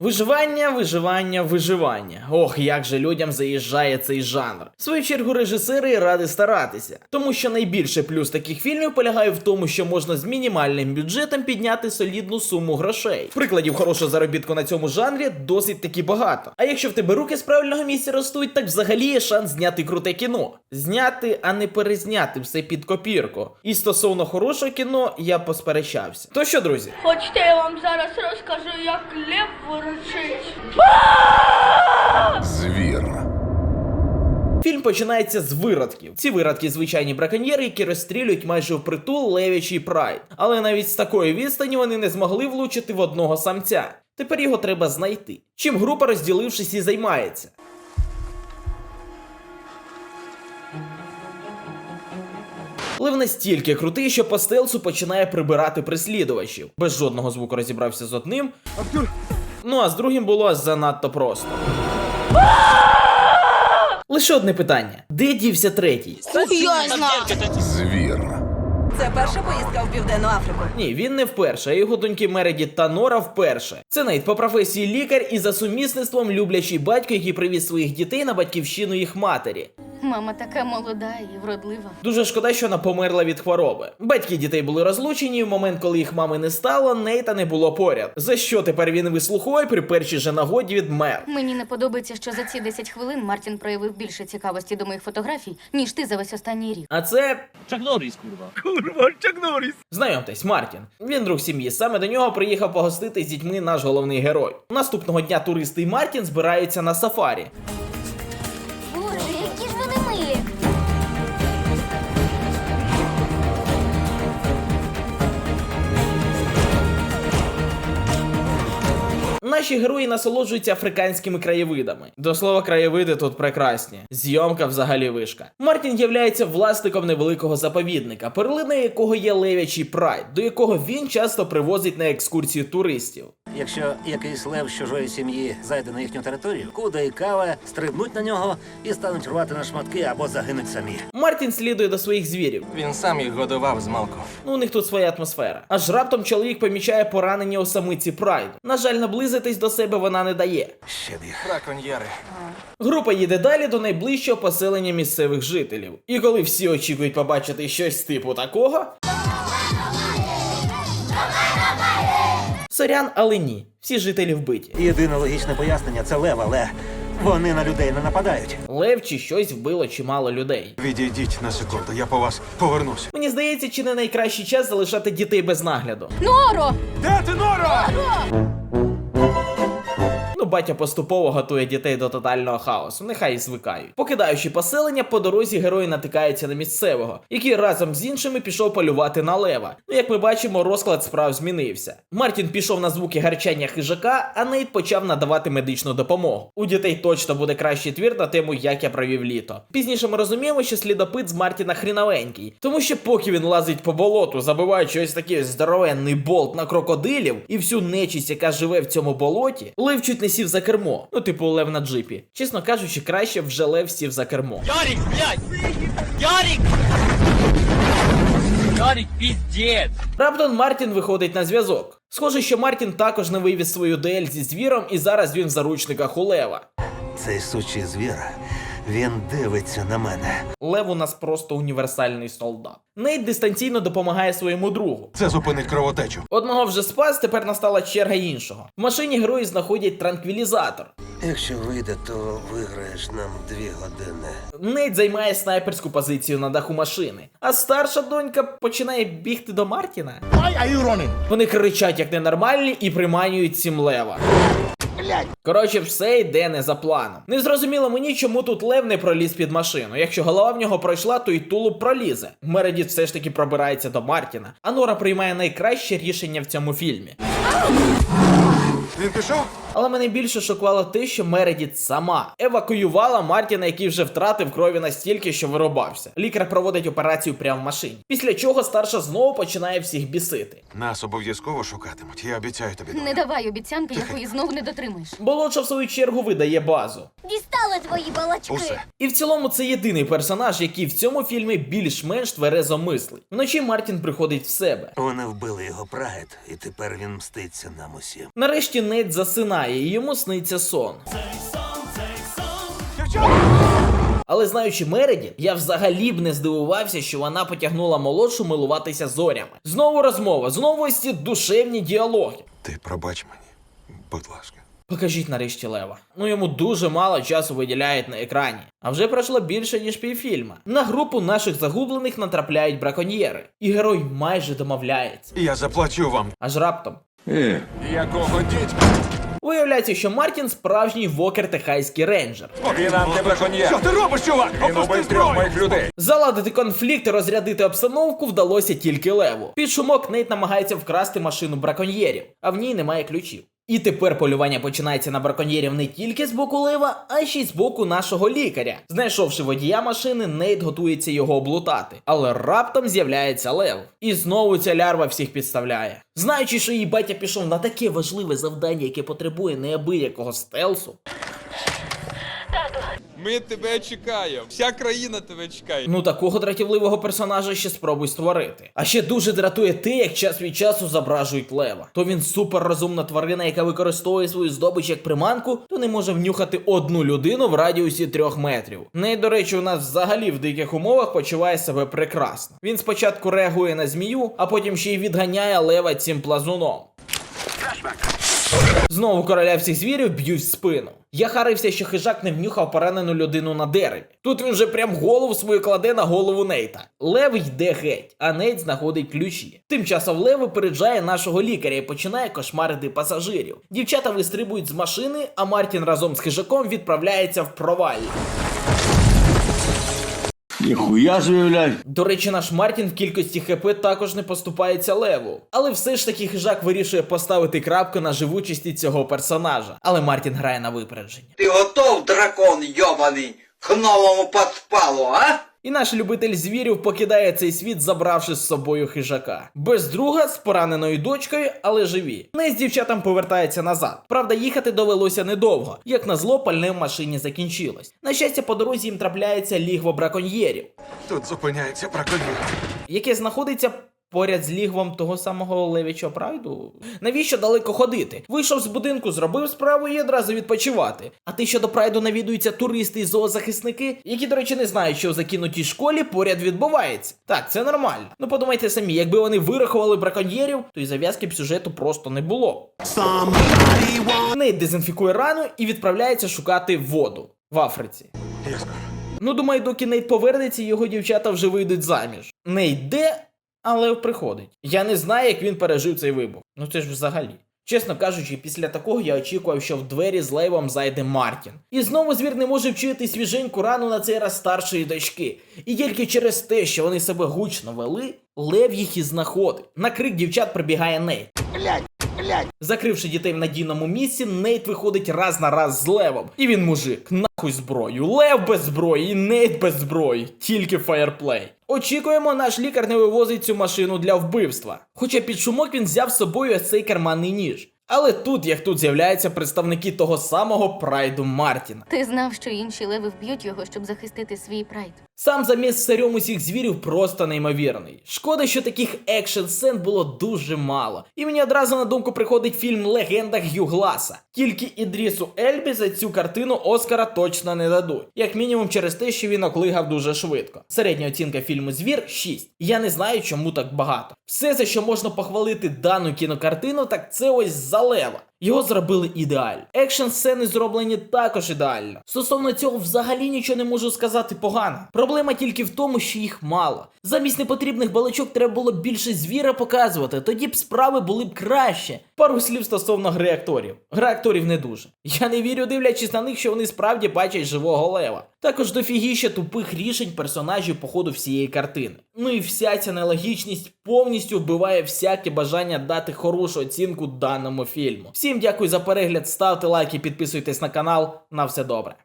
Виживання, виживання, виживання. Ох, як же людям заїжджає цей жанр. В свою чергу режисери ради старатися, тому що найбільший плюс таких фільмів полягає в тому, що можна з мінімальним бюджетом підняти солідну суму грошей. Прикладів хорошого заробітку на цьому жанрі досить таки багато. А якщо в тебе руки з правильного місця ростуть, так взагалі є шанс зняти круте кіно. Зняти, а не перезняти все під копірку. І стосовно хорошого кіно я посперечався. То що, друзі? Хочете, я вам зараз розкажу, як лев ворочить. Звір. Фільм починається з виродків. Ці виродки звичайні браконьєри, які розстрілюють майже впритул левячий прайд. Але навіть з такої відстані вони не змогли влучити в одного самця. Тепер його треба знайти. Чим група, розділившись, і займається. Лев настільки крутий, що по стелсу починає прибирати прислідувачів. Без жодного звуку розібрався з одним. Ну а з другим було занадто просто. Лише одне питання: де дівся третій? Звір. Це перша поїздка в Південну Африку. Ні, він не вперше, а його доньки Мереді та Нора вперше. Це Нейт по професії лікар і за сумісництвом люблячий батько, який привіз своїх дітей на батьківщину їх матері. Мама така молода і вродлива. Дуже шкода, що вона померла від хвороби. Батьки дітей були розлучені, і в момент, коли їх мами не стало, Нейта не було поряд. За що тепер він вислуховує при першій же нагоді від мер. Мені не подобається, що за ці 10 хвилин Мартін проявив більше цікавості до моїх фотографій, ніж ти за весь останній рік. А це Чак Норріс, курва. Знайомтесь, Мартін. Він друг сім'ї. Саме до нього приїхав погостити з дітьми наш головний герой. Наступного дня туристи і Мартін збираються на сафарі. Наші герої насолоджуються африканськими краєвидами. До слова, краєвиди тут прекрасні. Зйомка взагалі вишка. Мартін являється власником невеликого заповідника, перлина якого є левячий прайд, до якого він часто привозить на екскурсії туристів. Якщо якийсь лев з чужої сім'ї зайде на їхню територію, куда і кава стрибнуть на нього і стануть рвати на шматки або загинуть самі. Мартін слідує до своїх звірів. Він сам їх годував з малку. Ну, у них тут своя атмосфера. Аж раптом чоловік помічає поранення у самиці Прайд. На жаль, наблизитись до себе вона не дає. Ще б їх. Браконьєри. Група їде далі до найближчого поселення місцевих жителів. І коли всі очікують побачити щось типу такого. Сорян, але ні. Всі жителі вбиті. Єдине логічне пояснення це лев, але вони на людей не нападають. Лев чи щось вбило чимало людей. Відійдіть на секунду, я по вас повернусь. Мені здається, чи не найкращий час залишати дітей без нагляду. Норо! Де ти, Нора? Ну, батя поступово готує дітей до тотального хаосу, нехай звикають. Покидаючи поселення, по дорозі герої натикаються на місцевого, який разом з іншими пішов полювати на лева. Ну, як ми бачимо, розклад справ змінився. Мартін пішов на звуки гарчання хижака, а Нейт почав надавати медичну допомогу. У дітей точно буде кращий твір на тему, як я провів літо. Пізніше ми розуміємо, що слідопит з Мартіна хріновенький, тому що поки він лазить по болоту, забиваючи ось такий здоровенний болт на крокодилів і всю нечість, яка живе в цьому болоті, лев чуть не сів за кермо. Ну, типу, лев на джипі. Чесно кажучи, краще вже лев сів за кермо. Ярик, блядь! Ярик! Ярик, піздець! Раптом Мартін виходить на зв'язок. Схоже, що Мартін також не вивіз свою дуель зі звіром, і зараз він в заручниках у лева. Цей сучий звір, він дивиться на мене. Лев у нас просто універсальний солдат. Нейт дистанційно допомагає своєму другу. Це зупинить кровотечу. Одного вже спас, тепер настала черга іншого. В машині герої знаходять транквілізатор. Якщо вийде, то виграєш нам дві години. Нейт займає снайперську позицію на даху машини, а старша донька починає бігти до Мартіна. Вони кричать як ненормальні і приманюють сім лева. Коротше, все йде не за планом. Не зрозуміло мені, чому тут лев не проліз під машину. Якщо голова в нього пройшла, то і тулуб пролізе. Мередіт все ж таки пробирається до Мартіна, а Нора приймає найкраще рішення в цьому фільмі. Він пішов? Але мене більше шокувало те, що Мередіт сама евакуювала Мартіна, який вже втратив крові настільки, що вирубався. Лікар проводить операцію прямо в машині. Після чого старша знову починає всіх бісити. Нас обов'язково шукатимуть. Я обіцяю тобі. Не давай обіцянки, якої знову не дотримаєш. Болотша, в свою чергу, видає базу. Дістали твої балачки! Усе. І в цілому це єдиний персонаж, який в цьому фільмі більш-менш тверезо мислить. Вночі Мартін приходить в себе. Вони вбили його прайд, і тепер він мститься нам усім. Нарешті Нейт засинає. засинає і йому сниться сон. Але знаючи Мереді, я взагалі б не здивувався, що вона потягнула молодшу милуватися зорями. Знову розмова, знову ось ці душевні діалоги. Ти пробач мені, будь ласка. Покажіть нарешті Лева. Ну йому дуже мало часу виділяють на екрані. А вже пройшло більше ніж півфільма. На групу наших загублених натрапляють браконьєри, і герой майже домовляється. Я заплачу вам. Аж раптом. Якого дідька? Виявляється, що Мартін справжній вокер техайський рейнджер. Що ти робиш, чувак? Опусти зброю! Заладити конфлікт і розрядити обстановку вдалося тільки Леву. Під шумок Нейт намагається вкрасти машину браконьєрів, а в ній немає ключів. І тепер полювання починається на браконьєрів не тільки з боку Лева, а ще й з боку нашого лікаря. Знайшовши водія машини, Нейт готується його облутати. Але раптом з'являється Лев. І знову ця лярва всіх підставляє. Знаючи, що її батя пішов на таке важливе завдання, яке потребує неабиякого стелсу, Ми тебе чекаємо. Вся країна тебе чекає. Ну такого дратівливого персонажа ще спробуй створити. А ще дуже дратує те, як час від часу зображують лева. То він суперрозумна тварина, яка використовує свою здобич як приманку, то не може внюхати одну людину в радіусі трьох метрів. Не до речі, у нас взагалі в диких умовах почуває себе прекрасно. Він спочатку реагує на змію, а потім ще й відганяє лева цим плазуном. Знову короля всіх звірів б'ють в спину. Я харився, що хижак не внюхав поранену людину на дереві. Тут він вже прям голову свою кладе на голову Нейта. Лев йде геть, а Нейт знаходить ключі. Тим часом Лев випереджає нашого лікаря і починає кошмарити пасажирів. Дівчата вистрибують з машини, а Мартін разом з хижаком відправляється в провалля. Ніхуя заявляй. До речі, наш Мартін в кількості ХП також не поступається леву. Але все ж таки хижак вирішує поставити крапку на живучості цього персонажа. Але Мартін грає на випередження. Ты готов, дракон ёбаный, к новому подпалу, а? І наш любитель звірів покидає цей світ, забравши з собою хижака. Без друга з пораненою дочкою, але живі. Не з дівчатам повертається назад. Правда, їхати довелося недовго. Як на зло, пальне в машині закінчилось. На щастя, по дорозі їм трапляється лігво браконьєрів, Тут зупиняється браконьєр. яке знаходиться. Поряд з лігвом того самого левічого прайду. Навіщо далеко ходити? Вийшов з будинку, зробив справу і одразу відпочивати. А те, що до прайду навідуються туристи і зоозахисники, які, до речі, не знають, що в закинутій школі поряд відбувається. Так, це нормально. Ну подумайте самі, якби вони вирахували браконьєрів, то і зав'язки б сюжету просто не було. Нейт дезінфікує рану і відправляється шукати воду в Африці. Ну, думаю, доки Нейт повернеться, його дівчата вже вийдуть заміж. Не йде, але приходить. Я не знаю, як він пережив цей вибух. Ну це ж взагалі. Чесно кажучи, після такого я очікував, що в двері з лейвом зайде Мартін. І знову звір не може вчити свіженьку рану на цей раз старшої дочки. І тільки через те, що вони себе гучно вели, лев їх і знаходить. На крик дівчат прибігає Нейт. Закривши дітей в надійному місці, Нейт виходить раз на раз з левом. І він мужик, нахуй зброю. Лев без зброї і Нейт без зброї. Тільки фаєрплей. Очікуємо, наш лікар не вивозить цю машину для вбивства. Хоча під шумок він взяв з собою цей карманний ніж. Але тут, як тут з'являються представники того самого прайду Мартіна. Ти знав, що інші леви вб'ють його, щоб захистити свій прайд. Сам заміс царем усіх звірів просто неймовірний. Шкода, що таких екшн сцен було дуже мало. І мені одразу на думку приходить фільм Легенда Г'ю Гласа. Тільки Ідрісу Ельбі за цю картину Оскара точно не дадуть, як мінімум через те, що він оклигав дуже швидко. Середня оцінка фільму Звір 6. Я не знаю, чому так багато. Все, за що можна похвалити дану кінокартину, так це ось Zalela. Його зробили ідеально. Екшн сцени зроблені також ідеально. Стосовно цього, взагалі нічого не можу сказати погано. Проблема тільки в тому, що їх мало. Замість непотрібних балачок треба було більше звіра показувати, тоді б справи були б краще. Пару слів стосовно гри акторів. Гра акторів не дуже. Я не вірю, дивлячись на них, що вони справді бачать живого лева. Також дофігіще тупих рішень персонажів по ходу всієї картини. Ну і вся ця нелогічність повністю вбиває всяке бажання дати хорошу оцінку даному фільму. Всім дякую за перегляд, ставте лайки, підписуйтесь на канал. На все добре.